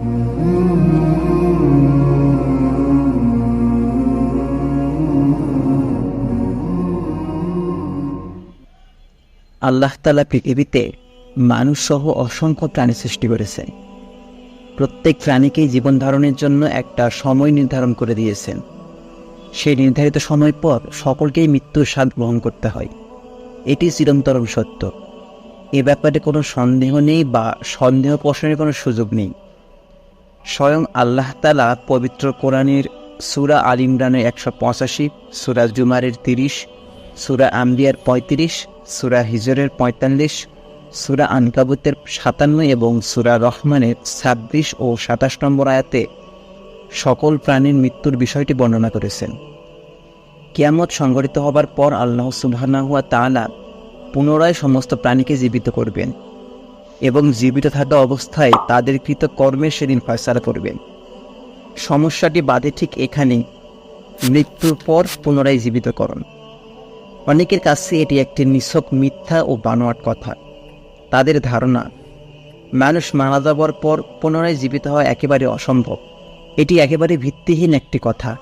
আল্লাহ তালা পৃথিবীতে মানুষ সহ অসংখ্য প্রাণী সৃষ্টি করেছেন। প্রত্যেক প্রাণীকেই জীবন ধারণের জন্য একটা সময় নির্ধারণ করে দিয়েছেন। সেই নির্ধারিত সময় পর সকলকেই মৃত্যুর স্বাদ গ্রহণ করতে হয়। এটি চিরন্তরম সত্য। এ ব্যাপারে কোনো সন্দেহ নেই বা সন্দেহ পোষণের কোনো সুযোগ নেই। স্বয়ং আল্লাহ তালা পবিত্র কোরআনের সুরা আল ইমরানের একশো পঁচাশি, সুরা জুমারের তিরিশ, সুরা আম্বিয়ার পঁয়ত্রিশ, সুরা হিজরের পঁয়তাল্লিশ, সুরা আনকাবুতের সাতান্ন এবং সুরা রহমানের ছাব্বিশ ও সাতাশ নম্বর আয়াতে সকল প্রাণীর মৃত্যুর বিষয়টি বর্ণনা করেছেন। কিয়ামত সংগঠিত হবার পর আল্লাহ সুবহানাহুয়া তাআলা পুনরায় সমস্ত প্রাণীকে জীবিত করবেন। এবং জীবিত থাকা অবস্থায় তাদের কৃত কর্মের সেদিন ফয়সালা করবেন সমস্যাটি বাদে ঠিক এখানে মৃত্যুর পর পুনরায় জীবিতকরণ। অনেকের কাছে এটি একটি নিছক মিথ্যা ও বানোয়াট কথা। তাদের ধারণা, মানুষ মারা যাবার পর পুনরায় জীবিত হওয়া একেবারে অসম্ভব। এটি একেবারে ভিত্তিহীন একটি কথা।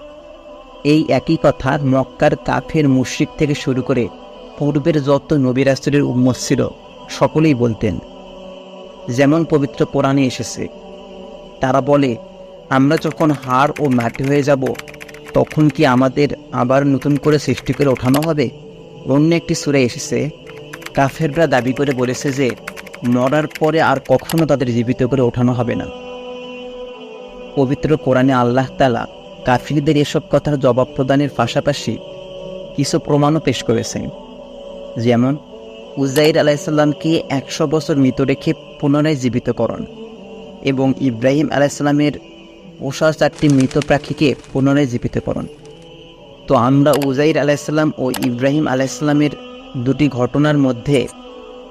এই একই কথা মক্কার কাফের মুশ্রিক থেকে শুরু করে পূর্বের যত নবিরাস্ত্রের উম্মত ছিল, সকলেই বলতেন। যেমন পবিত্র কোরআনে এসেছে। তারা বলে, আমরা যখন হাড় ও মাটি হয়ে যাব, তখন কি আমাদের আবার নতুন করে সৃষ্টি করে ওঠানো হবে? অন্য একটি সুরে এসেছে, কাফেররা দাবি করে বলেছে যে, মরার পরে আর কখনো তাদের জীবিত করে ওঠানো হবে না। পবিত্র কোরআনে আল্লাহ তালা কাফিরদের এসব কথার জবাব প্রদানের পাশাপাশি কিছু প্রমাণও পেশ করেছেন। যেমন উজাইর আলাইসাল্লামকে একশো বছর মৃত রেখে পুনরায় জীবিতকরণ এবং ইব্রাহিম আলাইসাল্লামের ওষা চারটি মৃত প্রাক্ষীকে পুনরায় জীবিতকরণ। তো আমরা উজাইর আলাইসাল্লাম ও ইব্রাহিম আলাইসাল্লামের দুটি ঘটনার মধ্যে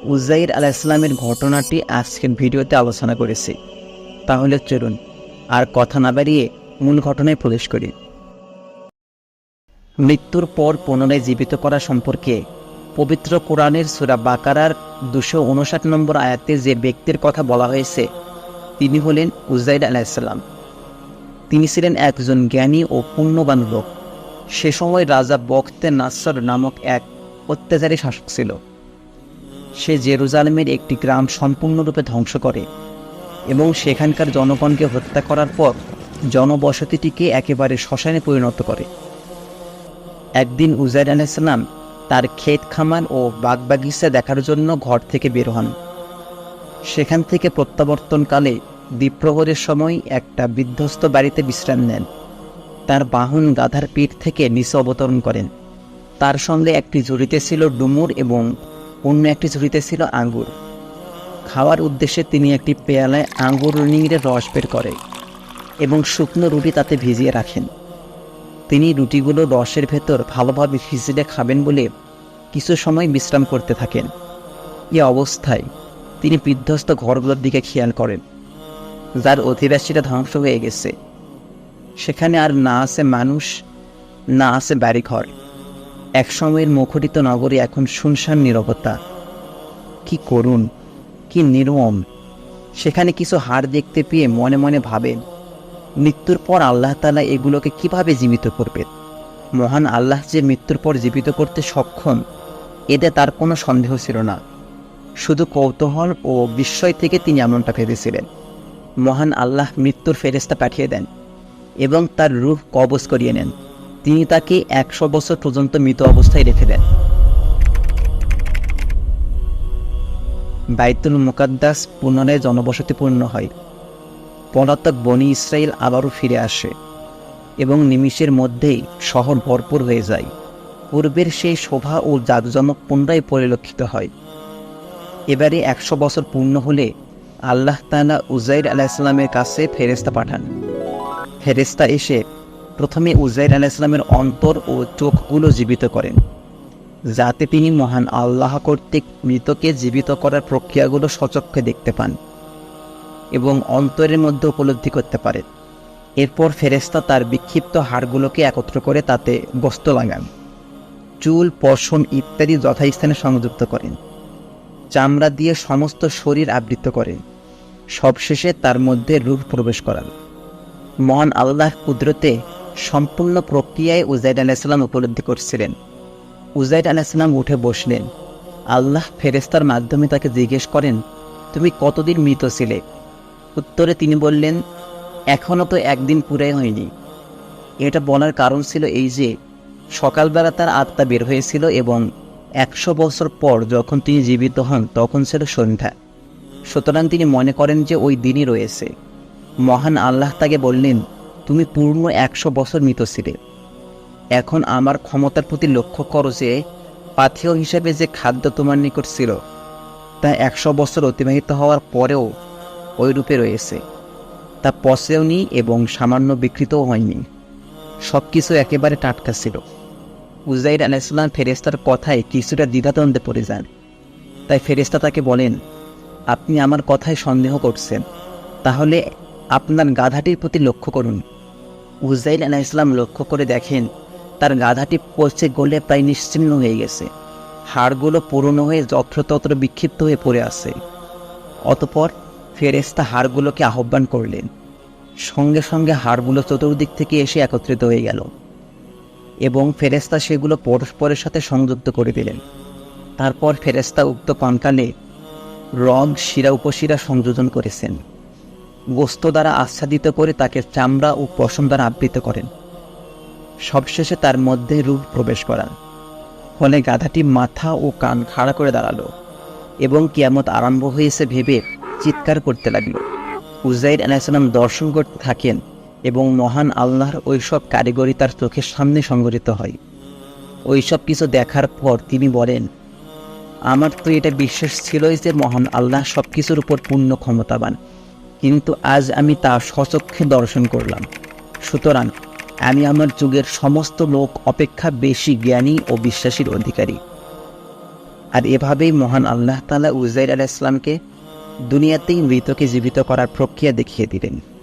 উজাইর আলাইসাল্লামের ঘটনাটি আজকের ভিডিওতে আলোচনা করেছি। তাহলে চলুন আর কথা না বাড়িয়ে মূল ঘটনায় প্রবেশ করি। মৃত্যুর পর পুনরায় জীবিত করা সম্পর্কে পবিত্র কোরআনের সুরা বাকারার দুশো উনষাট নম্বর আয়াতে যে ব্যক্তির কথা বলা হয়েছে, তিনি হলেন উজাইদ আলাইসাল্লাম তিনি ছিলেন একজন জ্ঞানী ও পুণ্যবান লোক। সে সময় রাজা বক্তে নাসর নামক এক অত্যাচারী শাসক ছিল। সে জেরুজালেমের একটি গ্রাম সম্পূর্ণরূপে ধ্বংস করে এবং সেখানকার জনগণকে হত্যা করার পর জনবসতিটিকে একেবারে শ্মশানে পরিণত করে। একদিন উজাইর আলাইসাল্লাম তার ক্ষেত খামার ও বাগবাগিচা দেখার জন্য ঘর থেকে বের হন। সেখান থেকে প্রত্যাবর্তনকালে দ্বীপ্রহরের সময় একটা বিধ্বস্ত বাড়িতে বিশ্রাম নেন। তার বাহন গাধার পিঠ থেকে নিচে অবতরণ করেন। তার সঙ্গে একটি ঝুড়িতে ছিল ডুমুর এবং অন্য একটি ঝুড়িতে ছিল আঙ্গুর। খাওয়ার উদ্দেশ্যে তিনি একটি পেয়ালায় আঙ্গুর নিংড়ে রস বের করে এবং শুকনো রুটি তাতে ভিজিয়ে রাখেন। তিনি রুটিগুলো রসের ভেতর ভালোভাবে ভিজিয়ে খাবেন বলে কিছু সময় বিশ্রাম করতে থাকেন। এ অবস্থায় তিনি বিধ্বস্ত ঘরগুলোর দিকে খেয়াল করেন, যার অধিবাসীরা ধ্বংস হয়ে গেছে। সেখানে আর না আছে মানুষ, না আছে বাড়িঘর। একসময়ের মুখরিত নগরী এখন শুনশান নিরবতা। কি করুন কি নির্মম। সেখানে কিছু হাড় দেখতে পেয়ে মনে মনে ভাবেন মৃত্যুর পর আল্লাহ তালা এগুলোকে কীভাবে জীবিত করবেন মহান আল্লাহ যে মৃত্যুর পর জীবিত করতে সক্ষম, এতে তার কোনো সন্দেহ ছিল না। শুধু কৌতূহল ও বিস্ময় থেকে তিনি এমনটা ভেবেছিলেন। মহান আল্লাহ মৃত্যুর ফেরেস্তা পাঠিয়ে দেন এবং তার রূহ কবজ করিয়ে নেন। তিনি তাকে একশো বছর পর্যন্ত মৃত অবস্থায় রেখে দেন। বাইতুল মুকাদ্দাস পুনরায় জনবসতিপূর্ণ হয়। পলাতক বনি ইসরায়েল আবারও ফিরে আসে এবং নিমিষের মধ্যেই শহর ভরপুর হয়ে যায়। পূর্বের সেই শোভা ও জাদুজনক পুনরায় পরিলক্ষিত হয়। এবারে একশো বছর পূর্ণ হলে আল্লাহ তালা উজাইর আলাইসাল্লামের কাছে ফেরেস্তা পাঠান। ফেরেস্তা এসে প্রথমে উজাইর আলাইসাল্লামের অন্তর ও চোখগুলো জীবিত করেন। যাতে তিনি মহান আল্লাহ কর্তৃক মৃতকে জীবিত করার প্রক্রিয়াগুলো সচক্ষে দেখতে পান। এবং অন্তরের মধ্যে উপলব্ধি করতে পারেন এরপর ফেরেস্তা তার বিক্ষিপ্ত হাড়গুলোকে একত্র করে তাতে বস্ত লাগান। চুল, পশম ইত্যাদি যথাস্থানে সংযুক্ত করেন। চামড়া দিয়ে সমস্ত শরীর আবৃত করেন। সবশেষে তার মধ্যে রূপ প্রবেশ করান। মহান আল্লাহ কুদরতে সম্পূর্ণ প্রক্রিয়ায় উজাইদ আলাইসাল্লাম উপলব্ধি করছিলেন। উজাইদ আলাইসাল্লাম উঠে বসলেন। আল্লাহ ফেরেস্তার মাধ্যমে তাকে জিজ্ঞেস করেন, তুমি কতদিন মৃত ছিলে? উত্তরে তিনি বললেন এখনও তো একদিন পুরাই হয়নি। এটা বলার কারণ ছিল এই যে, সকালবেলা তার আত্মা বের হয়েছিল এবং একশো বছর পর যখন তিনি জীবিত হন, তখন ছিল সন্ধ্যা। সুতরাং তিনি মনে করেন যে ওই দিনই রয়েছে। মহান আল্লাহ তাকে বললেন, তুমি পূর্ণ একশো বছর মৃত ছিলে। এখন আমার ক্ষমতার প্রতি লক্ষ্য করো যে, পাথেয় হিসেবে যে খাদ্য তোমার নিকট ছিল, তা একশো বছর অতিবাহিত হওয়ার পরেও ওই রূপে রয়েছে। তা পচেওনি এবং সামান্য বিকৃতও হয়নি। সব কিছু একেবারে টাটকা ছিল। উজাইর আলাইসাল্লাম ফেরেস্তার কথায় কিছুটা দ্বিধাদ্বন্দ্বে পড়ে যান। তাই ফেরেস্তা তাকে বলেন, আপনি আমার কথায় সন্দেহ করছেন। তাহলে আপনার গাধাটির প্রতি লক্ষ্য করুন। উজাইল আলাহ ইসলাম লক্ষ্য করে দেখেন, তার গাধাটি পচে গলে প্রায় নিশ্চিন্ন হয়ে গেছে। হাড়গুলো পুরনো হয়ে যত্রতত্র বিক্ষিপ্ত হয়ে পড়ে আছে। অতপর ফেরেস্তা হাড়গুলোকে আহ্বান করলেন। সঙ্গে সঙ্গে হাড়গুলো চতুর্দিক থেকে এসে একত্রিত হয়ে গেল এবং ফেরেস্তা সেগুলো পরস্পরের সাথে সংযুক্ত করে দিলেন। তারপর ফেরেস্তা উক্ত কঙ্কালে রগ শিরা, উপশিরা সংযোজন করেছেন। গোস্ত দ্বারা আচ্ছাদিত করে তাকে চামড়া ও পশম দ্বারা আবৃত করেন। সবশেষে তার মধ্যে রূপ প্রবেশ করান ফলে গাধাটি মাথা ও কান খাড়া করে দাঁড়াল এবং কিয়ামত আরম্ভ হয়েছে ভেবে চিৎকার করতে লাগল। উজাইর আলাইসালাম দর্শন করতে থাকেন এবং মহান আল্লাহর ওইসব কারিগরি তার চোখের সামনে সংগঠিত হয়। ওইসব কিছু দেখার পর তিনি বলেন, আমার তো এটা বিশ্বাস ছিলই যে মহান আল্লাহ সব কিছুর উপর পূর্ণ ক্ষমতাবান, কিন্তু আজ আমি তা সচক্ষে দর্শন করলাম। সুতরাং আমি আমার যুগের সমস্ত লোক অপেক্ষা বেশি জ্ঞানী ও বিশ্বাসীর অধিকারী। আর এভাবেই মহান আল্লাহ তালা উজাইর আলাহ ইসলামকে দুনিয়াতেই মৃতকে জীবিত করার প্রক্রিয়া দেখিয়ে দিলেন।